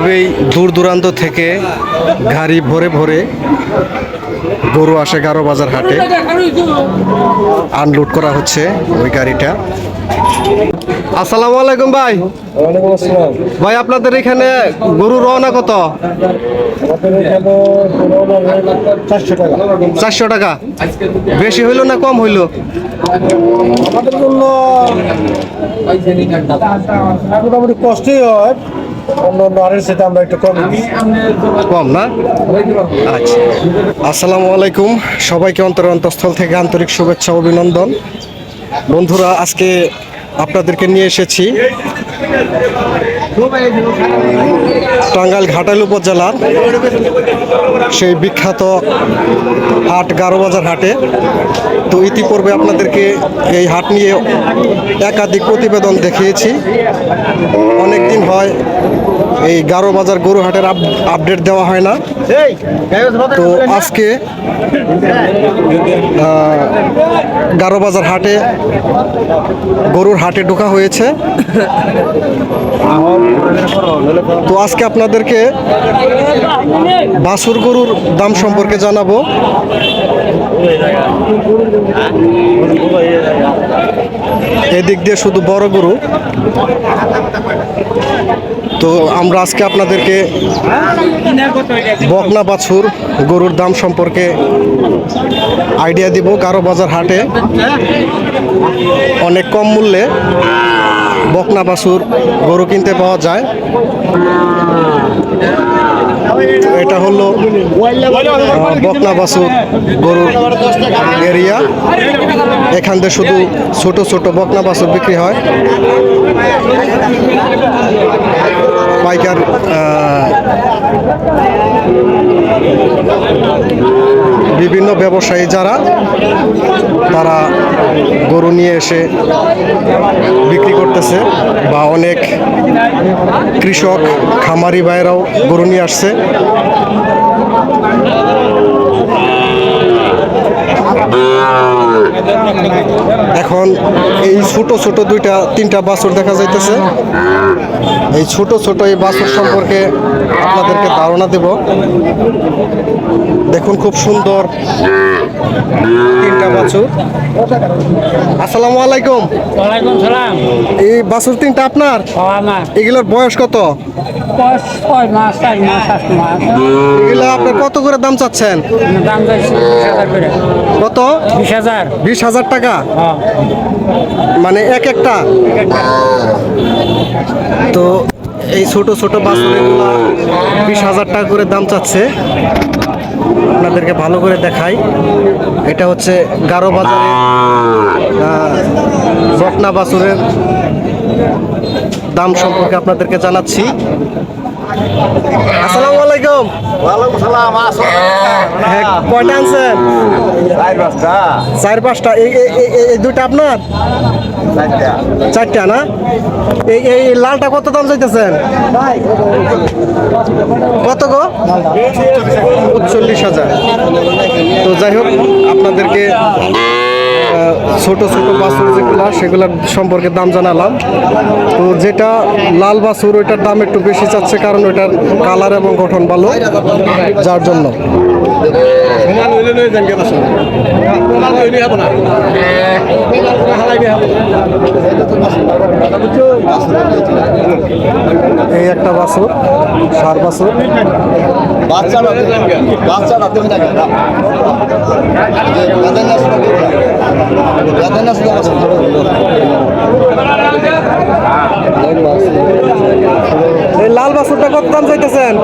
এভাবেই দূর দূরান্ত থেকে গাড়ি ভরে ভরে গরু আসে গারো বাজার হাটে। আনলোড করা হচ্ছে ওই গাড়িটা। আসসালামু আলাইকুম ভাই। ভাই আপনাদের এখানে গরু রওনা কত? চারশো টাকা। বেশি হইল না কম হইল? আমাদের জন্য মোটামুটি কষ্টই হয়। অন্য অন্য আরের আমরা একটু কম না? আচ্ছা। আসসালামু আলাইকুম। সবাইকে অন্তর অন্তঃস্থল থেকে আন্তরিক শুভেচ্ছা, অভিনন্দন। বন্ধুরা, আজকে আপনাদেরকে নিয়ে এসেছি টাঙ্গাইল ঘাটাইল উপজেলার সেই বিখ্যাত হাট গারোবাজার হাটে। তো ইতিপূর্বে আপনাদেরকে এই হাট নিয়ে একাধিক প্রতিবেদন দেখিয়েছি। অনেক দিন হয় এই গারো বাজার গরু হাটের আপ- আপডেট দেওয়া হয় না। তো আজকে গারো বাজার হাটে গরুর হাটে ঢোকা হয়েছে। তো আজকে আপনাদেরকে বাছুর গরুর দাম সম্পর্কে জানাব। এদিক দিয়ে শুধু বড় গরু। তো আমরা আজকে আপনাদেরকে বকনা বাছুর গরুর দাম সম্পর্কে আইডিয়া দিব কারও বাজার হাটে। অনেক কম মূল্যে বকনা বাছুর গরু কিনতে পাওয়া যায়। এটা হলো বকনা বাছুর গরুর এরিয়া। এখান থেকে শুধু ছোট ছোট বকনা বাছুর বিক্রি হয়। পাইকার বিভিন্ন ব্যবসায়ী যারা, তারা গরু নিয়ে এসে বিক্রি করতেছে বা অনেক কৃষক, খামারি বাইরাও গরু নিয়ে আসছে। এখন এই ছোট ছোট দুইটা তিনটা বাছুর দেখা যাইতেছে। এই ছোট ছোট এই বাছুর সম্পর্কে আপনাদেরকে ধারণা দেব। দেখুন খুব সুন্দর তিনটা বাছুর। আসসালামু আলাইকুম। ওয়ালাইকুম সালাম। এই বাছুর তিনটা আপনার? এগুলোর বয়স কত? এগুলো আপনার কত করে দাম চাচ্ছেন? দাম কত? বিশ হাজার। বিশ হাজার টাকা? হ্যাঁ। মানে এক একটা? তো এই ছোট ছোট বাছুরগুলো বিশ হাজার টাকা করে দাম চাচ্ছে। আপনাদেরকে ভালো করে দেখাই। এটা হচ্ছে গারো বাজারে বকনা বাছুরের দাম সম্পর্কে আপনাদেরকে জানাচ্ছি। আসসালামু আলাইকুম। ওয়ালাইকুম সালাম আসো। হ্যাঁ কয়টা আনছেন? চার পাঁচটা। চার পাঁচটা। এই এই- দুইটা আপনার? চারটা না? এই এই লালটা কত দাম চাইতেছেন? কত গো? চল্লিশ হাজার। তো যাই হোক আপনাদেরকে ছোট ছোট বাছুর যেগুলো, সেগুলোর সম্পর্কে দাম জানালাম। তো যেটা লাল বাছুর, ওইটার দাম একটু বেশি চাচ্ছে কারণ ওইটার কালার এবং গঠন ভালো, যার জন্য। এই একটা বাছুর, সার বাছুর। বাচ্চারা বাচ্চারা লাল বাছুরটা কত দাম চাইতেছেন?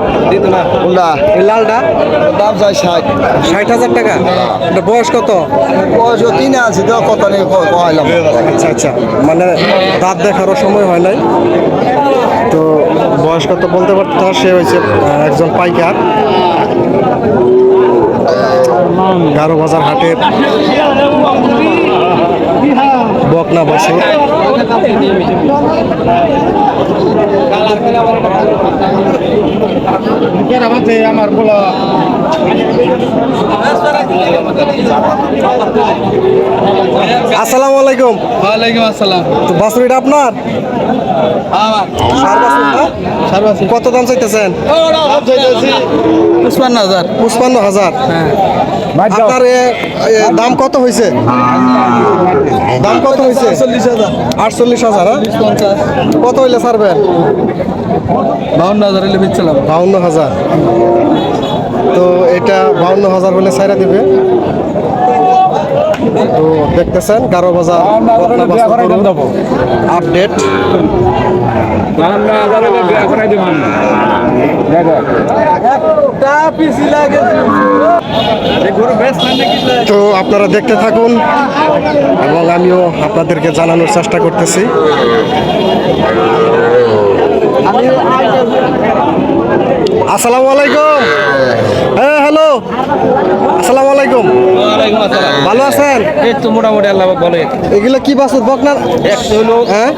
এই লালটা? দাম চাই ষাট। ষাট হাজার টাকা? এটা বয়স কত? বয়স কিনে আছে তো কত নেই আচ্ছা আচ্ছা। মানে দাঁত দেখারও সময় হয় নাই। তো বয়স কত বলতে পারতো? সে হয়েছে একজন পাইকার। গারো বাজার হাটের বকনা বাছুর আমার বলা আসসালামু আলাইকুম। ওয়ালাইকুম আসসালাম। তো বাছুর আপনার? আমার। কত দাম চাইতেছেন? পুষ্পান্ন হাজার। পঁচপান্ন হাজার। আপনার দাম কত হয়েছে দাম কত হয়েছে চল্লিশ হাজার আটচল্লিশ হাজার হ্যাঁ? কত হইলে ছাড়বেন? বাউন্ন হাজার এলে বেচছিলাম। বাউন্ন হাজার। তো এটা বাউন্ন হাজার হলে ছাইরা দিবে। তো দেখতেছেন গারো বাজার আপডেট তো আপনারা দেখতে থাকুন এবং আমিও আপনাদেরকে জানানোর চেষ্টা করতেছি। আসসালামু আলাইকুম। হ্যাঁ হ্যালো। আসসালামু আলাইকুম। ভালো আছেন? এই তো মোটামুটি আল্লাহ বলে এগুলো কি বাছুর বকনার? একটা হলো হ্যাঁ?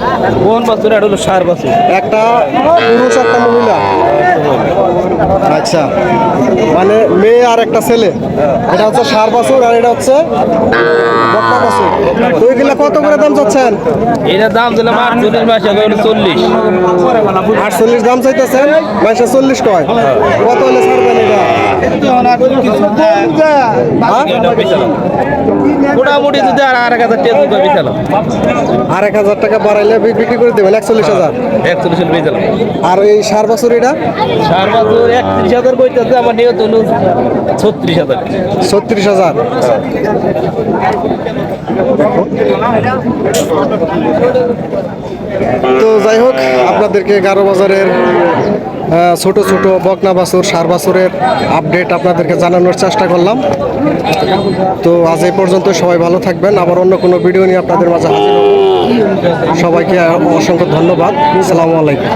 কোন বাছুর আর হলো সার বাছুর। একটা পুরুষ একটা মহিলা। আচ্ছা। মানে মেয়ে আর একটা ছেলে। এটা হচ্ছে সার বাছুর আর এটা হচ্ছে বকনা বাছুর। কত করে দাম চাচ্ছেন? এটা দাম দিলাম আটচল্লিশ মাস চল্লিশ। আটচল্লিশ দাম চাইতেছেন মাসে চল্লিশ কয়? কত হলে ছাড়বেন এটা? মোটামুটি যদি আর আর এক হাজার টেন করে বেচালাম আর এক হাজার টাকা বাড়াইলে বিক্রি করে দেবেন একচল্লিশ হাজার। একচল্লিশ হলে বেচালাম আর এই সার বাছুর এটা? সার বাছুর একত্রিশ হাজার বইতেছে আমার নিয়ত হলো ছত্রিশ হাজার। ছত্রিশ হাজার? তো যাই হোক আপনাদেরকে গারো বাজারের ছোট ছোট বকনা বাছুর, সার বাছুরের আপডেট আপনাদেরকে জানানোর চেষ্টা করলাম। তো আজ এই পর্যন্ত সবাই ভালো থাকবেন। আবার অন্য কোনো ভিডিও নিয়ে আপনাদের মাঝে হাজির সবাইকে অসংখ্য ধন্যবাদ। আসসালামু আলাইকুম।